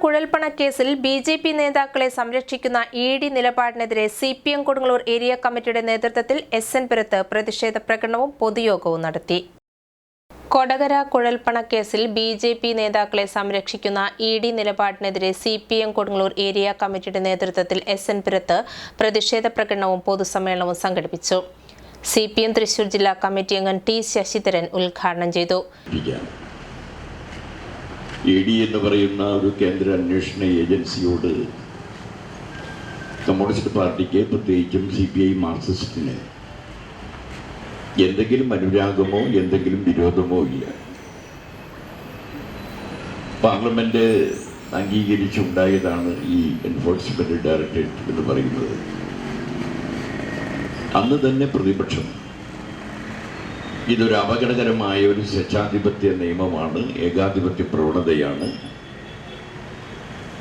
കുഴൽപ്പണ കേസിൽ B J P നേതാക്കളെ സംരക്ഷിക്കുന്ന E D നിലപാടിനെതിരെ C P M Kodungallur area കമ്മിറ്റിയുടെ നേതൃത്വത്തിൽ എസ് എൻ പുരത്ത് പ്രതിഷേധ പ്രകടനവും പൊതുയോഗവും നടത്തി. കൊടകര കുഴൽപ്പണ കേസിൽ ബി ജെ പി നേതാക്കളെ സംരക്ഷിക്കുന്ന E D നിലപാടിനെതിരെ C P M Kodungallur area കമ്മിറ്റിയുടെ നേതൃത്വത്തിൽ എസ് എൻ പുരത്ത് പ്രതിഷേധ പ്രകടനവും പൊതുസമ്മേളനവും സംഘടിപ്പിച്ചു. സി പി എം തൃശൂർ ജില്ലാ കമ്മിറ്റി അംഗം ടി ശശിധരൻ ഉദ്ഘാടനം ചെയ്തു. ഇ ഡി എന്ന് പറയുന്ന ഒരു കേന്ദ്ര അന്വേഷണ ഏജൻസിയോട് കമ്മ്യൂണിസ്റ്റ് പാർട്ടിക്ക് പ്രത്യേകിച്ചും സി പി ഐ മാർക്സിസ്റ്റിന് എന്തെങ്കിലും അനുരാഗമോ എന്തെങ്കിലും വിരോധമോ ഇല്ല. പാർലമെന്റ് അംഗീകരിച്ചുണ്ടായതാണ് ഈ എൻഫോഴ്സ്മെന്റ് ഡയറക്ടറേറ്റ് എന്ന് പറയുന്നത്. അന്ന് തന്നെ പ്രതിപക്ഷം ഇതൊരു അപകടകരമായ ഒരു സ്വച്ഛാധിപത്യ നിയമമാണ് ഏകാധിപത്യ പ്രവണതയാണ്.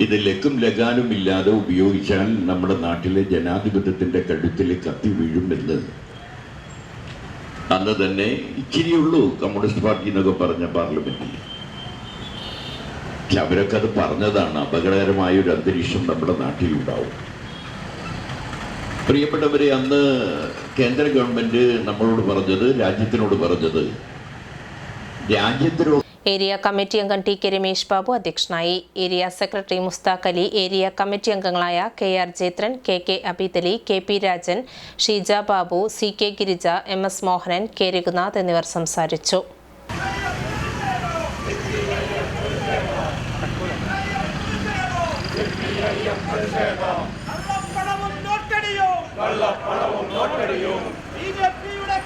ഇത് ലക്കും ലഗാനും ഇല്ലാതെ ഉപയോഗിച്ചാൽ നമ്മുടെ നാട്ടിലെ ജനാധിപത്യത്തിന്റെ കഴുത്തിൽ കത്തി വീഴുമെന്ന് അന്ന് തന്നെ ഇച്ചിരിയുള്ളൂ കമ്മ്യൂണിസ്റ്റ് പാർട്ടി എന്നൊക്കെ പറഞ്ഞ പാർലമെന്റിൽ പക്ഷെ അവരൊക്കെ അത് പറഞ്ഞതാണ് അപകടകരമായ ഒരു അന്തരീക്ഷം നമ്മുടെ നാട്ടിലുണ്ടാവും. പ്രിയപ്പെട്ടവരെ അന്ന് കേന്ദ്ര ഗവൺമെന്റ് നമ്മളോട് പറഞ്ഞത് രാജ്യത്തിനോട് പറഞ്ഞത്. രാജ്യത്തിനോട് ഏരിയ കമ്മിറ്റി അംഗം ടി കെ രമേശ് ബാബു അധ്യക്ഷനായി. Area secretary Mushtaq Ali area committee അംഗങ്ങളായ K R Jethran K K Abeedali K P Rajan Sheeja Babu C K Girija M S Mohanan K Raghunath എന്നിവർ സംസാരിച്ചു. അറിയും ബി ജെ പിയുടെ